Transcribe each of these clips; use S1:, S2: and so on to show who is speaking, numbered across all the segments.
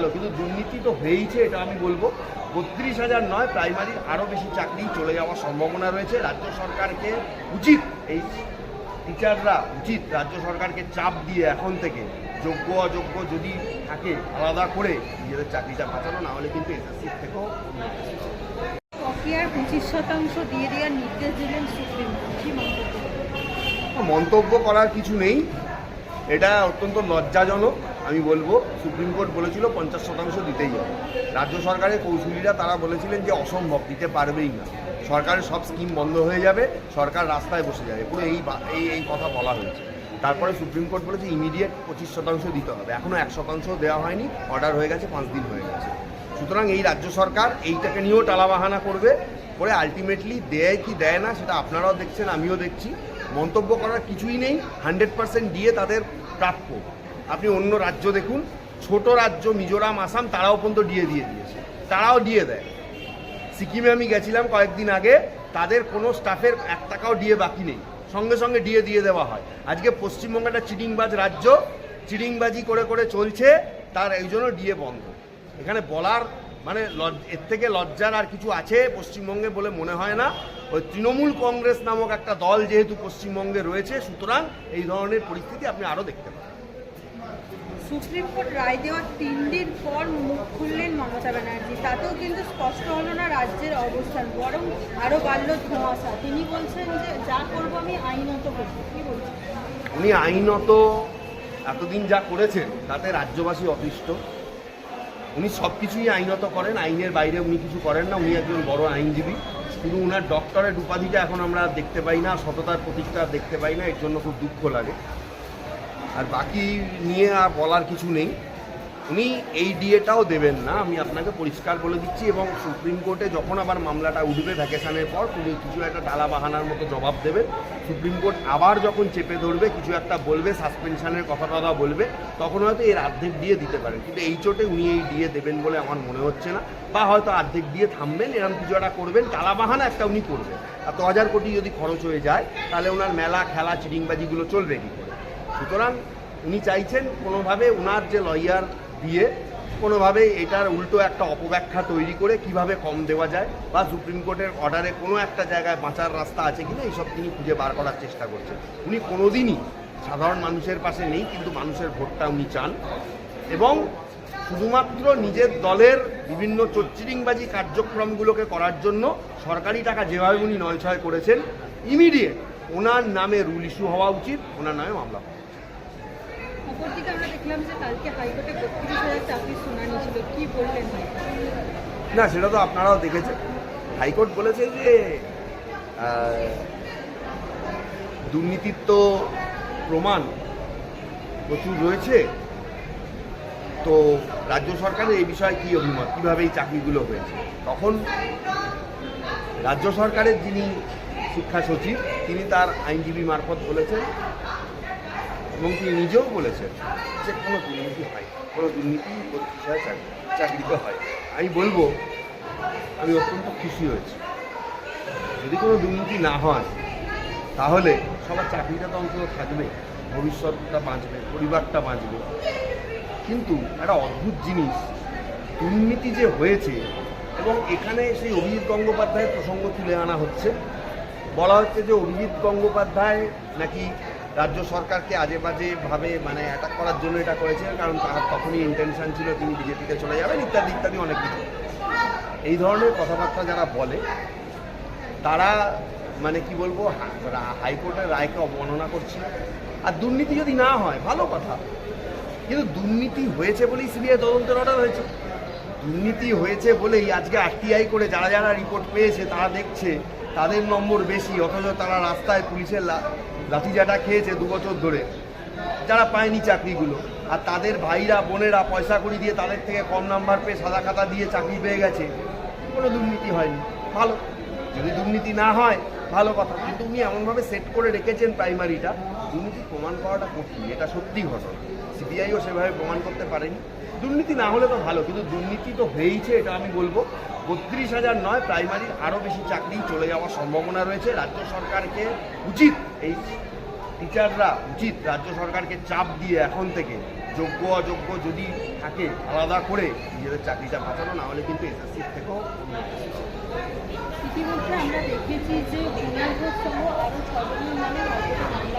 S1: ভালো কিন্তু দুর্নীতি তো হয়েইছে এটা আমি বলব। বত্রিশ হাজার নয় প্রাইমারির আরও বেশি চাকরি চলে যাওয়ার সম্ভাবনা রয়েছে। রাজ্য সরকারকে উচিত এই টিচাররা উচিত রাজ্য সরকারকে চাপ দিয়ে এখন থেকে যোগ্য অযোগ্য যদি থাকে আলাদা করে নিজেদের চাকরিটা বাঁচানো না হলে কিন্তু এসএসসির থেকেও
S2: পঁচিশ শতাংশ দিয়ে দেওয়ার নির্দেশ দিলেন সুপ্রিম কোর্ট। কি মন্তব্য?
S1: মন্তব্য করার কিছু নেই। এটা অত্যন্ত লজ্জাজনক, আমি বলব। সুপ্রিম কোর্ট বলেছিল পঞ্চাশ শতাংশ দিতেই হবে। রাজ্য সরকারের কৌশলীরা তারা বলেছিলেন যে অসম্ভব, দিতে পারবেই না। সরকারের সব স্কিম বন্ধ হয়ে যাবে, সরকার রাস্তায় বসে যাবে। পুরো এই এই এই কথা বলা হয়েছে। তারপরে সুপ্রিম কোর্ট বলেছে ইমিডিয়েট পঁচিশ শতাংশ দিতে হবে। এখনও এক শতাংশ দেওয়া হয়নি অর্ডার হয়ে গেছে, পাঁচ দিন হয়ে গেছে। সুতরাং এই রাজ্য সরকার এইটাকে নিয়েও টালাবাহানা করবে, করে আলটিমেটলি দেয় কি দেয় না, সেটা আপনারাও দেখছেন, আমিও দেখছি। মন্তব্য করার কিছুই নেই হান্ড্রেড পার্সেন্ট দিয়ে তাদের প্রাপ্য। আপনি অন্য রাজ্য দেখুন, ছোট রাজ্য, মিজোরাম, আসাম, তারাও পর্যন্ত ডিএ দিয়ে দিয়েছে। তারাও দিয়ে দেয়। সিকিমে আমি গেছিলাম কয়েকদিন আগে, তাদের কোনো স্টাফের এক টাকাও ডিএ বাকি নেই। সঙ্গে সঙ্গে ডিএ দিয়ে দেওয়া হয়। আজকে পশ্চিমবঙ্গ একটা চিটিংবাজ রাজ্য, চিটিংবাজি করে করে চলছে, তার এই জন্য ডিএ বন্ধ। এখানে বলার মানে এর থেকে লজ্জার আর কিছু আছে পশ্চিমবঙ্গে বলে মনে হয় না। ওই তৃণমূল কংগ্রেস নামক একটা দল যেহেতু পশ্চিমবঙ্গে রয়েছে সুতরাং এই ধরনের পরিস্থিতি আপনি আরও দেখতে পাবেন
S2: সুপ্রিম কোর্ট রায় দেওয়ার তিন দিন পর মুখ খুললেন মমতা ব্যানার্জি। তাতেও কিন্তু স্পষ্ট হলো না রাজ্যের অবস্থান বরং আরও বাড়ল ধোঁয়াশা। তিনি বলছেন যে যা করব আমি আইনত করব। কি বলছেন?
S1: উনি আইনত এতদিন যা করেছেন তাতে রাজ্যবাসী অতিষ্ঠ। উনি সব কিছুই আইনত করেন, আইনের বাইরে উনি কিছু করেন না, উনি একজন বড় আইনজীবী। শুধু উনার ডক্টরেট উপাধিটা এখন আমরা দেখতে পাই না, সততার প্রতীকটা দেখতে পাই না, এর জন্য খুব দুঃখ লাগে। আর বাকি নিয়ে আর বলার কিছু নেই। উনি এই ডিএটাও দেবেন না, আমি আপনাকে পরিষ্কার বলে দিচ্ছি এবং সুপ্রিম কোর্টে যখন আবার মামলাটা উঠবে ভ্যাকেশনের পর তিনি কিছু একটা টালা বাহানার মতো জবাব দেবেন সুপ্রিম কোর্ট আবার যখন চেপে ধরবে, কিছু একটা বলবে, সাসপেনশনের কথা কথা বলবে, তখন হয়তো এর অর্ধেক দিয়ে দিতে পারেন। কিন্তু এই চোটে উনি এই ডিএ দেবেন বলে আমার মনে হচ্ছে না। বা হয়তো অর্ধেক দিয়ে থামবেন এরকম কিছু একটা করবেন টালা বাহানা একটা উনি করবেন। আর দু হাজার কোটি যদি খরচ হয়ে যায়, তাহলে ওনার মেলা, খেলা, চিটিংবাজিগুলো চলবে কী করে? সুতরাং উনি চাইছেন কোনোভাবে ওনার যে লয়ার দিয়ে কোনোভাবে এটার উল্টো একটা অপব্যাখ্যা তৈরি করে কীভাবে কম দেওয়া যায় বা সুপ্রিম কোর্টের অর্ডারে কোনো একটা জায়গায় বাঁচার রাস্তা আছে কিনা, এইসব তিনি খুঁজে বার করার চেষ্টা করছেন উনি কোনোদিনই সাধারণ মানুষের পাশে নেই, কিন্তু মানুষের ভোটটা উনি চান এবং শুধুমাত্র নিজের দলের বিভিন্ন চচ্চিরিংবাজি কার্যক্রমগুলোকে করার জন্য সরকারি টাকা যেভাবে উনি নয়ছয় করেছেন ইমিডিয়েট ওনার নামে রুল ইস্যু হওয়া উচিত, ওনার নামে মামলা। না, সেটা তো আপনারাও দেখেছেন। হাইকোর্ট বলেছে যে দুর্নীতির তো প্রমাণ প্রচুর রয়েছে। তো রাজ্য সরকারের এই বিষয়ে কী অভিমত? কীভাবে এই চাকরিগুলো হয়েছে? তখন রাজ্য সরকারের যিনি শিক্ষা সচিব, তিনি তার আইনজীবী মারফত বলেছেন এবং তিনি নিজেও বলেছেন যে কোনো দুর্নীতি হয়, কোনো দুর্নীতি চাকরি, চাকরিতে হয়। আমি বলব, আমি অত্যন্ত খুশি হয়েছি। যদি কোনো দুর্নীতি না হয়, তাহলে সবার চাকরিটা তো অন্তত থাকবে, ভবিষ্যৎটা বাঁচবে, পরিবারটা বাঁচবে। কিন্তু একটা অদ্ভুত জিনিস, দুর্নীতি যে হয়েছে এবং এখানে সেই অভিজিৎ গঙ্গোপাধ্যায়ের প্রসঙ্গ তুলে আনা হচ্ছে, বলা হচ্ছে যে অভিজিৎ গঙ্গোপাধ্যায় নাকি রাজ্য সরকারকে আজে বাজেভাবে মানে অ্যাটাক করার জন্য এটা করেছে, কারণ তার তখনই ইন্টেনশন ছিল তিনি বিজেপিতে চলে যাবেন, ইত্যাদি ইত্যাদি অনেক কিছু। এই ধরনের কথাবার্তা যারা বলে, তারা মানে কি বলব হাইকোর্টের রায়কে অবমাননা করছে। আর দুর্নীতি যদি না হয়, ভালো কথা। কিন্তু দুর্নীতি হয়েছে বলেই সিবিআই তদন্তের অর্ডার হয়েছে। দুর্নীতি হয়েছে বলেই আজকে আরটিআই করে যারা যারা রিপোর্ট পেয়েছে, তারা দেখছে, তাদের নম্বর বেশি, অথচ তারা রাস্তায় পুলিশের লা- লাঠিচাটা খেয়েছে দু বছর ধরে। যারা পায়নি চাকরিগুলো। আর তাদের ভাইরা, বোনেরা পয়সা করি দিয়ে তাদের থেকে কম নাম্বার পেয়ে সাদা খাতা দিয়ে চাকরি পেয়ে গেছে। কোনো দুর্নীতি হয়নি। ভালো। যদি দুর্নীতি না হয়, ভালো কথা। কিন্তু উনি এমনভাবে সেট করে রেখেছেন প্রাইমারিটা দুর্নীতি প্রমাণ করাটা কঠিন। এটা সত্যি ঘটনা। সিবিআইও সেভাবে প্রমাণ করতে পারেনি। দুর্নীতি না হলে তো ভালো, কিন্তু দুর্নীতি তো হয়েইছে, এটা আমি বলব। বত্রিশ হাজার নয় প্রাইমারির আরও বেশি চাকরি চলে যাওয়ার সম্ভাবনা রয়েছে। রাজ্য সরকারকে উচিত এই টিচাররা উচিত রাজ্য সরকারকে চাপ দিয়ে এখন থেকে যোগ্য অযোগ্য যদি থাকে, আলাদা করে নিজেদের চাকরিটা বাঁচানো, না হলে কিন্তু এসএসসির থেকেও
S2: ইতিমধ্যে আমরা দেখেছি যে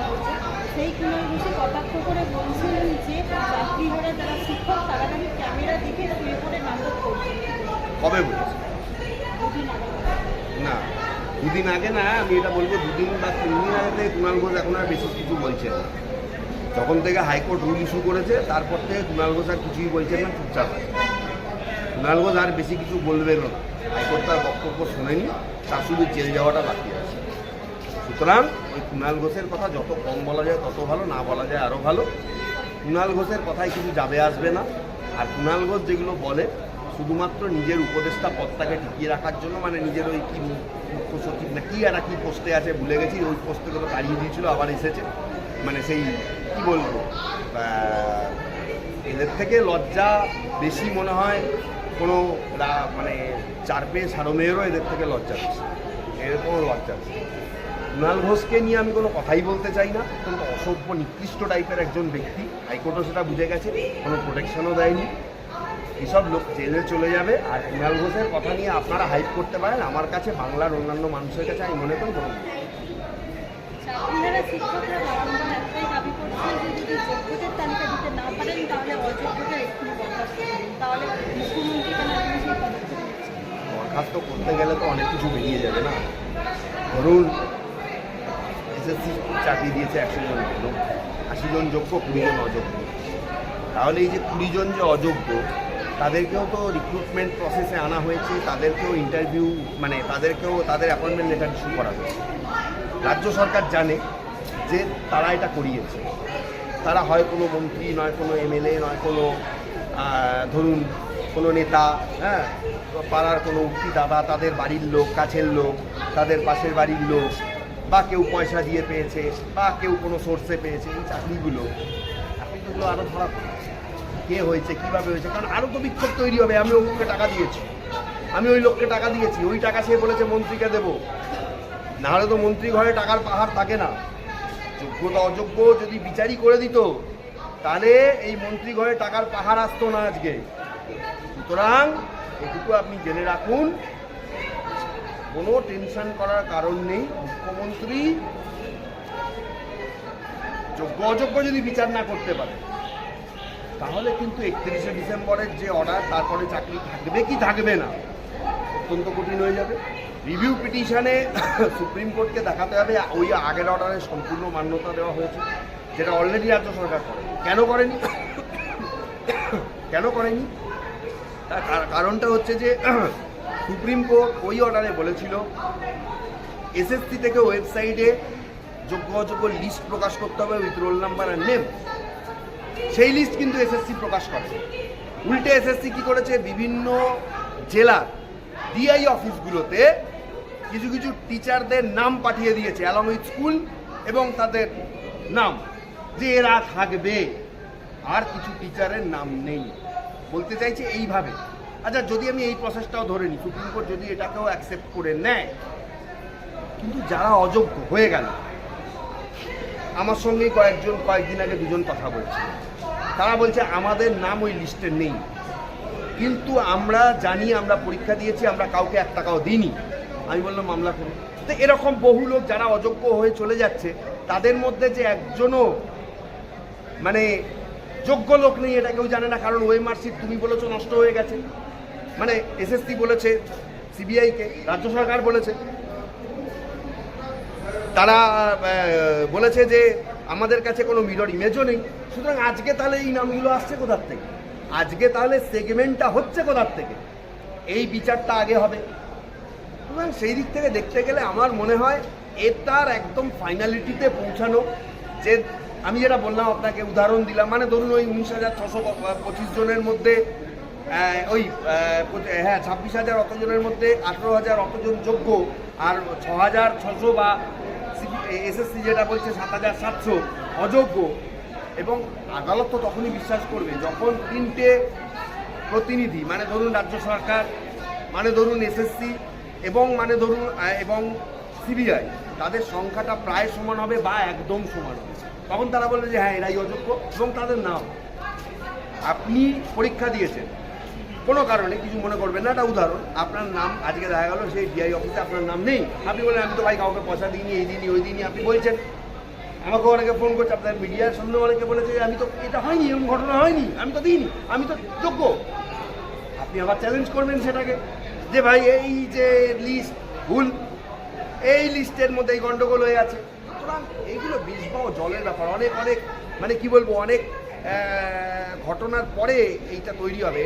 S2: আরও হয়েছে। সেই ঘোষে কটাক্ষ করে বলছিলেন যে চাকরিহারা যারা শিক্ষক তারা নাকি ক্যামেরা দেখে শুয়ে পড়ে নাটক করছে।
S1: কবে বলেছে? না দুদিন আগে না আমি এটা বলব দুদিন বা তিন দিন আগে থেকে কুণাল ঘোষ এখন আর বেশি কিছু বলছে না। যখন থেকে হাইকোর্ট রুল ইস্যু করেছে তারপর থেকে কুণাল ঘোষ আর কিছুই বলছেন না চুপচাপ। কুণাল ঘোষ আর বেশি কিছু বলবেনও না। হাইকোর্ট তার বক্তব্য শোনেনি তার শুধু জেল যাওয়াটা বাকি আছে। সুতরাং ওই কুণাল ঘোষের কথা যত কম বলা যায়, তত ভালো, না বলা যায় আরও ভালো। কুণাল ঘোষের কথায় কিছু যাবে আসবে না। আর কুণাল ঘোষ যেগুলো বলে, শুধুমাত্র নিজের উপদেষ্টা পদটাকে টিকিয়ে রাখার জন্য মানে নিজের ওই কি মুখ্য সচিব, না কী আর কি পোস্টে আছে, ভুলে গেছি, ওই পোস্ট তো তাড়িয়ে দিয়েছিল, আবার এসেছে। মানে সেই, কি বলব এদের থেকে লজ্জা বেশি মনে হয় কোনো মানে চার পেয়ে সারো মেয়েরও এদের থেকে লজ্জা বেশি। এর কোনো লজ্জা নেই। কুণাল ঘোষকে নিয়ে আমি কোনো কথাই বলতে চাই না। কিন্তু অসভ্য নিকৃষ্ট টাইপের একজন ব্যক্তি। হাইকোর্টও সেটা বুঝে গেছে কোনো প্রোটেকশনও দেয়নি। এসব লোক জেলে চলে যাবে। আর কুণাল ঘোষের কথা নিয়ে আপনারা হাইপ করতে পারেন। আমার কাছে বাংলার অন্যান্য মানুষের কাছে আমি মনে করি কোনো
S2: চাকরিহারা শিক্ষকরা বারংবার একটাই দাবি করছেন যে যদি যোগ্যদের তালিকা দিতে না পারেন তাহলে অযোগ্যদের এক্ষুনি বরখাস্ত করুন। তাহলে মুখ্যমন্ত্রী কেন আপনি সেই পদক্ষেপ নিচ্ছেন?
S1: বরখাস্ত করতে গেলে তো অনেক কিছু বেরিয়ে যাবে না। ধরুন এসএসসি চাকরি দিয়েছে একশো জন লোক। আশি জন যোগ্য, কুড়ি জন অযোগ্য। তাহলে এই যে কুড়ি জন যে অযোগ্য, তাদেরকেও তো রিক্রুটমেন্ট প্রসেসে আনা হয়েছে, তাদেরকেও ইন্টারভিউ মানে তাদেরকেও তাদের অ্যাপয়েন্টমেন্ট লেটার ইস্যু করা হয়েছে। রাজ্য সরকার জানে যে তারা এটা করিয়েছে। তারা হয় কোনো মন্ত্রী, নয় কোনো এমএলএ, নয় কোনো ধরুন কোনো নেতা হ্যাঁ? পাড়ার কোনো উক্তি দাদা, তাদের বাড়ির লোক, কাছের লোক, তাদের পাশের বাড়ির লোক বা কেউ পয়সা দিয়ে পেয়েছে, বা কেউ কোনো সোর্সে পেয়েছে এই চাকরিগুলো। এখন তো এগুলো আরও ধরা। কে হয়েছে, কীভাবে হয়েছে? কারণ আরও তো বিক্ষোভ তৈরি হবে। আমি লোককে টাকা দিয়েছি। আমি ওই লোককে টাকা দিয়েছি। ওই টাকা সে বলেছে মন্ত্রীকে দেবো। নাহলে তো মন্ত্রী ঘরে টাকার পাহাড় থাকে না। যোগ্যতা অযোগ্য যদি বিচারই করে দিত, তাহলে এই মন্ত্রী ঘরে টাকার পাহাড় আসতো না আজকে। সুতরাং এটুকু আপনি জেনে রাখুন। কোনো টেনশন করার কারণ নেই। মুখ্যমন্ত্রী যোগ্য অযোগ্য যদি বিচার না করতে পারে, তাহলে কিন্তু একত্রিশে ডিসেম্বরের যে অর্ডার তারপরে চাকরি থাকবে কি থাকবে না, অত্যন্ত কঠিন হয়ে যাবে। রিভিউ পিটিশনে সুপ্রিম কোর্টকে দেখাতে হবে, ওই আগের অর্ডারে সম্পূর্ণ মান্যতা দেওয়া হয়েছে, যেটা অলরেডি রাজ্য সরকার করে। কেন করেনি? কেন করেনি? তার কারণটা হচ্ছে যে সুপ্রিম কোর্ট ওই অর্ডারে বলেছিল এসএসসি থেকে ওয়েবসাইটে যোগ্য অযোগ্য লিস্ট প্রকাশ করতে হবে উইথ রোল নাম্বার আর নেম সেই লিস্ট কিন্তু এসএসসি প্রকাশ করে। উল্টে এসএসসি কি করেছে? বিভিন্ন জেলার ডিআই অফিসগুলোতে কিছু কিছু টিচারদের নাম পাঠিয়ে দিয়েছে অ্যালং উইথ স্কুল এবং তাদের নাম, যে এরা থাকবে। আর কিছু টিচারের নাম নেই। বলতে চাইছে এইভাবে। আচ্ছা যদি আমি এই প্রসেসটাও ধরে নিই, সুপ্রিম কোর্ট যদি এটাকেও অ্যাকসেপ্ট করে নেয়, কিন্তু যারা অযোগ্য হয়ে গেল, আমার সঙ্গেই কয়েকজন, কয়েকদিন আগে দুজন কথা বলছে তারা বলছে, আমাদের নাম ওই লিস্টে নেই। কিন্তু আমরা জানি, আমরা পরীক্ষা দিয়েছি, আমরা কাউকে এক টাকাও দিইনি। আমি বললাম, মামলা করুন। তো এরকম বহু লোক যারা অযোগ্য হয়ে চলে যাচ্ছে, তাদের মধ্যে যে একজনও মানে যোগ্য লোক নেই, এটা কেউ জানে না। কারণ ওই মার্কশিট তুমি বলেছ নষ্ট হয়ে গেছে। মানে এসএসসি বলেছে সিবিআইকে রাজ্য সরকার বলেছে। তারা বলেছে যে আমাদের কাছে কোনো মিরর ইমেজও নেই। সুতরাং আজকে তাহলে এই নামগুলো আসছে কোথার থেকে? আজকে তাহলে সেগমেন্টটা হচ্ছে কোথার থেকে? এই বিচারটা আগে হবে। সুতরাং সেই দিক থেকে দেখতে গেলে আমার মনে হয় এটার একদম ফাইনালিটিতে পৌঁছানো যে আমি যেটা বললাম, আপনাকে উদাহরণ দিলাম। মানে ধরুন ওই উনিশ হাজার ছশো পঁচিশ জনের মধ্যে ওই হ্যাঁ ছাব্বিশ হাজার অতজনের মধ্যে আঠেরো হাজার অতজন যোগ্য আর ছ হাজার ছশো বা এসএসসি যেটা বলছে সাত হাজার সাতশো অযোগ্য। এবং আদালত তো তখনই বিশ্বাস করবে, যখন তিনটে প্রতিনিধি মানে ধরুন রাজ্য সরকার মানে ধরুন এসএসসি এবং মানে ধরুন এবং সিবিআই, তাদের সংখ্যাটা প্রায় সমান হবে বা একদম সমান হবে। তখন তারা বলবে যে হ্যাঁ এরাই অযোগ্য এবং তাদের নাম। আপনি পরীক্ষা দিয়েছেন কোনো কারণে কিছু মনে করবেন না একটা উদাহরণ। আপনার নাম আজকে দেখা গেল, সেই ডিআই অফিসে আপনার নাম নেই। আপনি বলেন আমি তো ভাই কাউকে পয়সা দিইনি, এই দিনই ওই দিনই আপনি বলছেন, আমাকে অনেকে ফোন করছে, আপনার মিডিয়ার সামনে অনেকে বলেছে, আমি তো, এটা হয়নি, এরকম ঘটনা হয়নি, আমি তো দিইনি, আমি তো যোগ্য। আপনি আবার চ্যালেঞ্জ করবেন সেটাকে, যে ভাই, এই যে লিস্ট ভুল, এই লিস্টের মধ্যে এই গন্ডগোল হয়ে আছে। সুতরাং এইগুলো বিষ বা জলের ব্যাপার, অনেক অনেক মানে কি বলব, অনেক ঘটনার পরে এইটা তৈরি হবে।